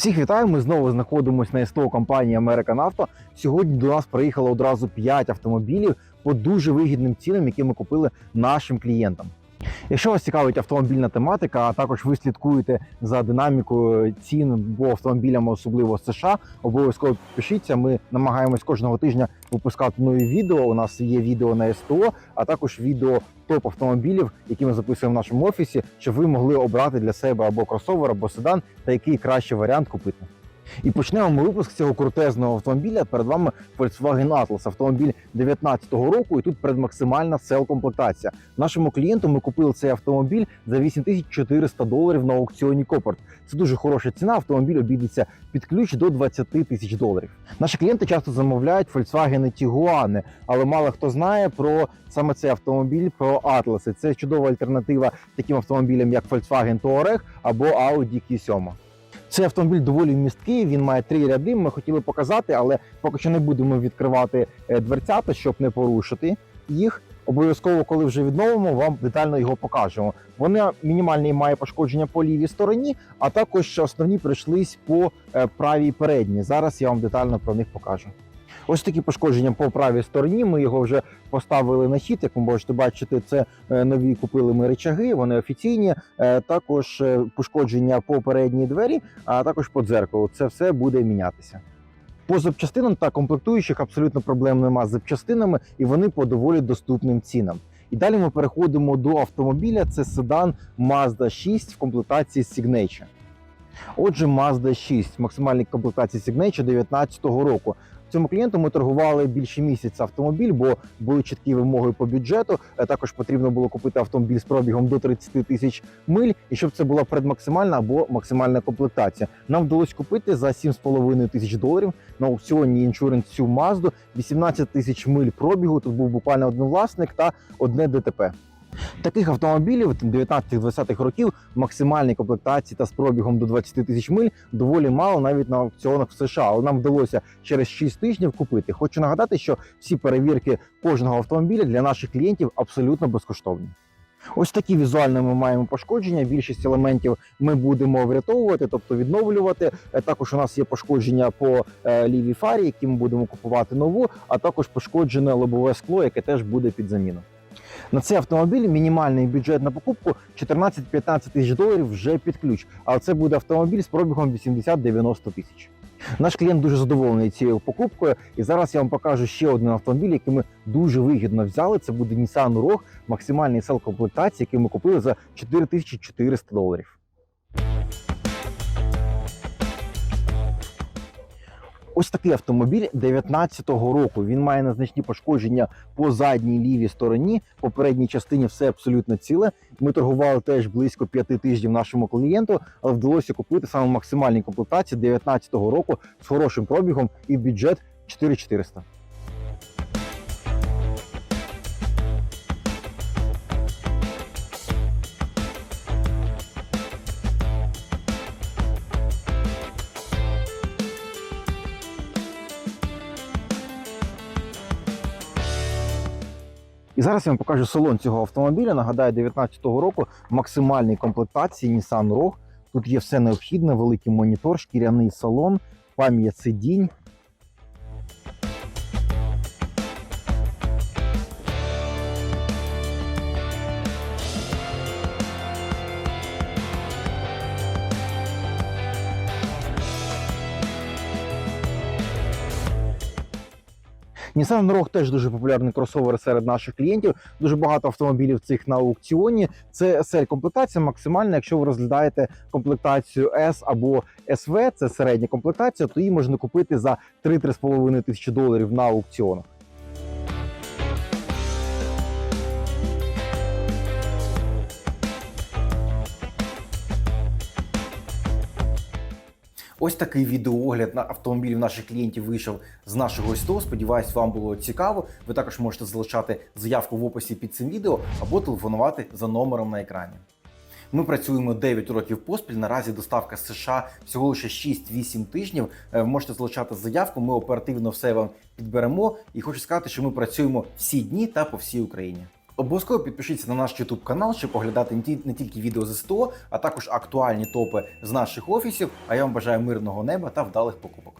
Всіх вітаю. Ми знову знаходимося на СТО компанії American Auto. Сьогодні до нас приїхало одразу 5 автомобілів по дуже вигідним цінам, які ми купили нашим клієнтам. Якщо вас цікавить автомобільна тематика, а також ви слідкуєте за динамікою цін по автомобілям, особливо США, обов'язково підпишіться. Ми намагаємось кожного тижня випускати нові відео. У нас є відео на СТО, а також відео топ автомобілів, які ми записуємо в нашому офісі, щоб ви могли обрати для себе або кросовер, або седан, та який кращий варіант купити. І почнемо ми випуск цього крутезного автомобіля. Перед вами Volkswagen Atlas, автомобіль 19-го року, і тут предмаксимальна сел-комплектація. Нашому клієнту ми купили цей автомобіль за 8400 доларів на аукціоні Копорт. Це дуже хороша ціна. Автомобіль обійдеться під ключ до 20 тисяч доларів. Наші клієнти часто замовляють Volkswagen Tiguan, але мало хто знає про саме цей автомобіль, про Atlas. Це чудова альтернатива таким автомобілям, як Volkswagen Touareg або Audi Q7. Цей автомобіль доволі місткий. Він має три ряди. Ми хотіли показати, але поки що не будемо відкривати е, дверцята, щоб не порушити їх. Обов'язково, коли вже відновимо, вам детально його покажемо. Вони мінімальні має пошкодження по лівій стороні, а також основні прийшлись по е, правій передній. Зараз я вам детально про них покажу. Ось такі пошкодження по правій стороні. Ми його вже поставили на хід. Як ви можете бачити, це е, нові купили ми речаги, вони офіційні. Е, Також е, пошкодження по передній двері, а також по дзеркалу. Це все буде мінятися. По запчастинам та комплектуючих абсолютно проблем нема з запчастинами, і вони по доволі доступним цінам. І далі ми переходимо до автомобіля. Це седан Mazda 6 в комплектації Signature. Отже, Mazda 6 в максимальній комплектації Signature 2019 року. Цьому клієнту ми торгували більше місяця автомобіль, бо були чіткі вимоги по бюджету. Е, Також потрібно було купити автомобіль з пробігом до 30 тисяч миль, і щоб це була предмаксимальна або максимальна комплектація. Нам вдалося купити за 7,5 тисяч доларів на аукціоні іншуренс цю Мазду, 18 тисяч миль пробігу. Тут був буквально один власник та одне ДТП. Таких автомобілів 19-20-х років максимальній комплектації та з пробігом до 20 тисяч миль доволі мало навіть на аукціонах в США. Але нам вдалося через 6 тижнів купити. Хочу нагадати, що всі перевірки кожного автомобіля для наших клієнтів абсолютно безкоштовні. Ось такі візуально ми маємо пошкодження. Більшість елементів ми будемо врятовувати, тобто відновлювати. Е, Також у нас є пошкодження по е, лівій фарі, які ми будемо купувати нову, а також пошкоджене лобове скло, яке теж буде під заміну. На цей автомобіль мінімальний бюджет на покупку 14-15 тисяч доларів вже під ключ. Але це буде автомобіль з пробігом 80-90 тисяч. Наш клієнт дуже задоволений цією покупкою, і зараз я вам покажу ще один автомобіль, який ми дуже вигідно взяли. Це буде Nissan Rogue, максимальний сел комплектації, який ми купили за 4400 доларів. Ось такий автомобіль 19-го року. Він має незначні пошкодження по задній лівій стороні. По передній частині все абсолютно ціле. Ми торгували теж близько п'яти тижнів нашому клієнту, але вдалося купити саме максимальні комплектації 19-го року з хорошим пробігом і бюджет 4400. І зараз я вам покажу салон цього автомобіля. Нагадаю, 19-го року в максимальній комплектації Nissan Rogue. Тут є все необхідне: великий монітор, шкіряний салон, пам'ять сидінь. Nissan Rogue теж дуже популярний кросовер серед наших клієнтів. Дуже багато автомобілів цих на аукціоні. Це SL комплектація максимальна. Якщо ви розглядаєте комплектацію S або SV, це середня комплектація, то її можна купити за 3-3,5 тисячі доларів на аукціонах. Ось такий відеоогляд на автомобілів наших клієнтів вийшов з нашого СТО. Сподіваюсь, вам було цікаво. Ви також можете залишати заявку в описі під цим відео або телефонувати за номером на екрані. Ми працюємо 9 років поспіль. Наразі доставка з США всього лише 6-8 тижнів. Е, Ви можете залишати заявку. Ми оперативно все вам підберемо. І хочу сказати, що ми працюємо всі дні та по всій Україні. Обов'язково підпишіться на наш YouTube канал, щоб поглядати не не тільки відео з СТО, а також актуальні топи з наших офісів. А я вам бажаю мирного неба та вдалих покупок.